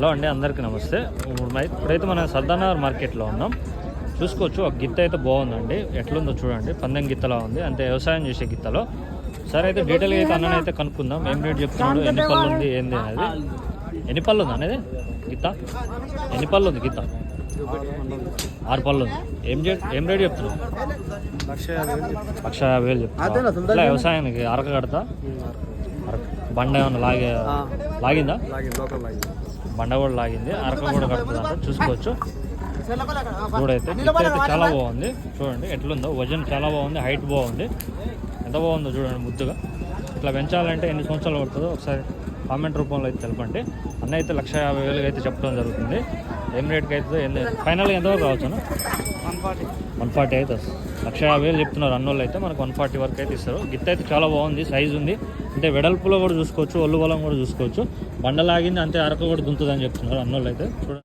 Hello అండి అందరికీ నమస్తే. ఇప్పుడు ఇప్పుడైతే మనం సర్దానగర్ మార్కెట్లో ఉన్నాం. చూసుకోవచ్చు ఒక గిత్త అయితే బాగుందండి. ఎట్లుందో చూడండి. పందెం గిత్తలా ఉంది. అంటే వ్యవసాయం చేసే గిత్తలో. సరే అయితే డీటెయిల్గా అయితే అన్నని అయితే కనుక్కుందాం. ఏం రేట్ చెప్తున్నాడు? ఎన్ని పళ్ళు ఉంది? ఏంది అనేది. ఎన్ని పళ్ళు ఉంది అనేది? గిత్త? ఎన్ని పళ్ళు ఉంది గిత్త? ఆరు పళ్ళు ఉంది. ఏం ఏం రేట్ చెప్తున్నావు? లక్ష యాభై వేలు చెప్తున్నా వ్యవసాయానికి అరక కడతా? బండ ఏమన్నా లాగే లాగింది. బండ కూడా లాగింది. అరక కూడా కడుతుందంట చూసుకోవచ్చు. చూడైతే అయితే చాలా బాగుంది. చూడండి ఎట్లుందో. వజన్ చాలా బాగుంది. హైట్ బాగుంది. ఎంత బాగుందో చూడండి ముద్దుగా. ఇట్లా పెంచాలంటే ఎన్ని సంవత్సరాలు పడుతుందో ఒకసారి కామెంట్ రూపంలో అయితే తెలపండి. అన్న అయితే లక్ష యాభై వేలుగా అయితే చెప్పడం జరుగుతుంది. ఏం రేట్కి అయితే ఏం ఫైనల్గా ఎంతవరకు రావచ్చు వన్ ఫార్టీ వన్ ఫార్టీ అయితే వస్తుంది. లక్ష యాభై వేలు చెప్తున్నారు అన్నోళ్ళు అయితే. మనకు వన్ ఫార్టీ వరకు అయితే ఇస్తారు. గిత్త అయితే చాలా బాగుంది. సైజు ఉంది. అంటే వెడల్పులో కూడా చూసుకోవచ్చు ఒళ్ళు బలం కూడా చూసుకోవచ్చు. బండలాగింది అంతే అరకు కూడా దుంతుందని చెప్తున్నారు అన్నోళ్ళు అయితే. చూడండి.